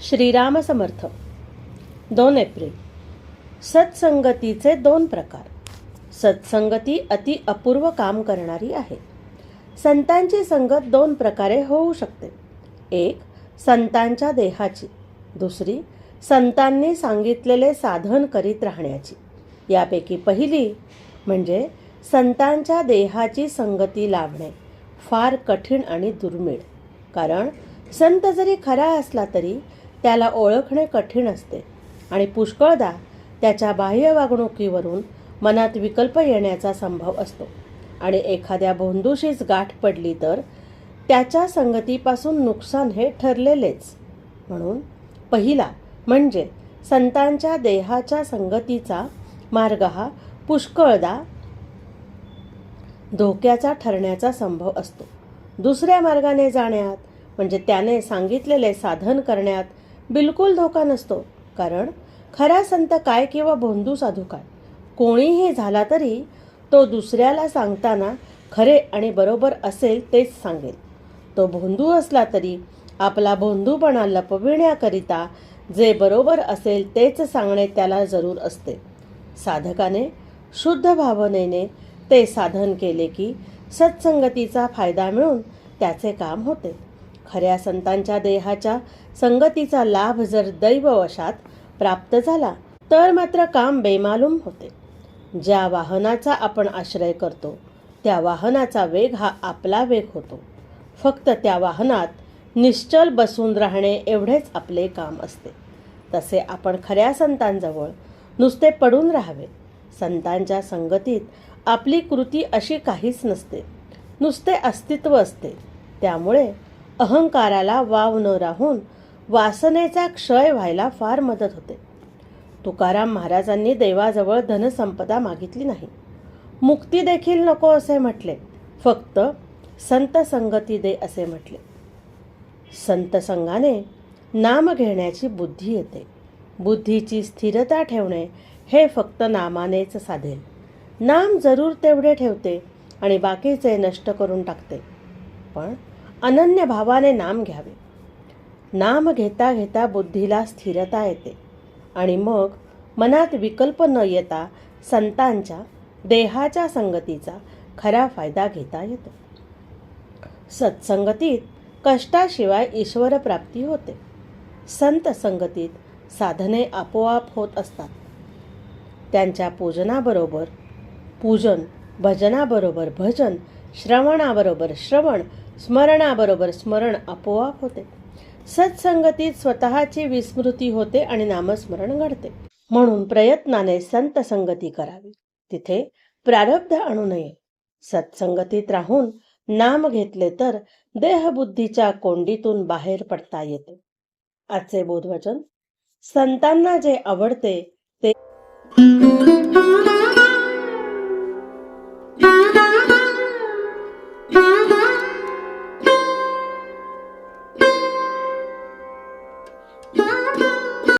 श्रीराम समर्थ दोन एप्रिल. सत्संगतीचे दोन प्रकार. सत्संगती अति अपूर्व काम करणारी आहे. संतांची संगत दोन प्रकारे होऊ शकते. एक संतांच्या देहाची. दुसरी संतांनी सांगितलेले साधन करीत राहण्याची. यापैकी पहिली म्हणजे संतांच्या देहाची संगती लाभणे फार कठीण आणि दुर्मिळ. कारण संत जरी खरा असला तरी त्याला ओळखणे कठीण असते. आणि पुष्कळदा त्याच्या बाह्य वागणुकीवरून मनात विकल्प येण्याचा संभव असतो. आणि एखाद्या भोंदूशीच गाठ पडली तर त्याच्या संगतीपासून नुकसान हे ठरलेलेच. म्हणून पहिला म्हणजे संतांच्या देहाच्या संगतीचा मार्ग हा पुष्कळदा धोक्याचा ठरण्याचा संभव असतो. दुसऱ्या मार्गाने जाण्यात म्हणजे त्याने सांगितलेले साधन करण्यात बिलकुल धोका नसतो. कारण खरा संत काय किंवा भोंदू साधू काय कोणीही झाला तरी तो दुसऱ्याला सांगताना खरे आणि बरोबर असेल तेच सांगेल. तो भोंदू असला तरी आपला भोंदूपणा लपविण्याकरिता जे बरोबर असेल तेच सांगणे त्याला जरूर असते. साधकाने शुद्ध भावनेने ते साधन केले की सत्संगतीचा फायदा मिळून त्याचे काम होते. खऱ्या संतांच्या देहाच्या संगतीचा लाभ जर दैववशात प्राप्त झाला तर मात्र काम बेमालूम होते. ज्या वाहनाचा आपण आश्रय करतो त्या वाहनाचा वेग हा आपला वेग होतो. फक्त त्या वाहनात निश्चल बसून राहणे एवढेच आपले काम असते. तसे आपण खऱ्या संतांजवळ नुसते पडून राहावे. संतांच्या संगतीत आपली कृती अशी काहीच नसते. नुसते अस्तित्व असते. त्यामुळे अहंकाराला वाव न राहून वासनेचा क्षय व्हायला फार मदत होते. तुकाराम महाराजांनी देवाजवळ धनसंपदा मागितली नाही. मुक्ती देखील नको असे म्हटले. फक्त संत संगती दे असे म्हटले. संत संघाने नाम घेण्याची बुद्धी येते. बुद्धीची स्थिरता ठेवणे हे फक्त नामानेच साधेल. नाम जरूर तेवढे ठेवते आणि बाकीचे नष्ट करून टाकते. पण अनन्य भावाने नाम घ्यावे. नाम घेता घेता बुद्धीला स्थिरता येते. आणि मग मनात विकल्प न येता संतांच्या देहाच्या संगतीचा खरा फायदा घेता येतो. सत्संगतीत कष्टाशिवाय ईश्वरप्राप्ती होते. संत संगतीत साधने आपोआप होत असतात. त्यांच्या पूजनाबरोबर पूजन भजनाबरोबर भजन श्रवणाबरोबर श्रवण स्मरणाबरोबर स्मरण आपोआप होते. सत्संगतीत स्वतःची विस्मृती होते आणि नामस्मरण घडते. म्हणून प्रयत्नाने संत संगती करावी. तिथे प्रारब्ध आणू नये. सत्संगतीत राहून नाम घेतले तर देहबुद्धीच्या कोंडीतून बाहेर पडता येते. आजचे बोधवचन संतांना जे आवडते ते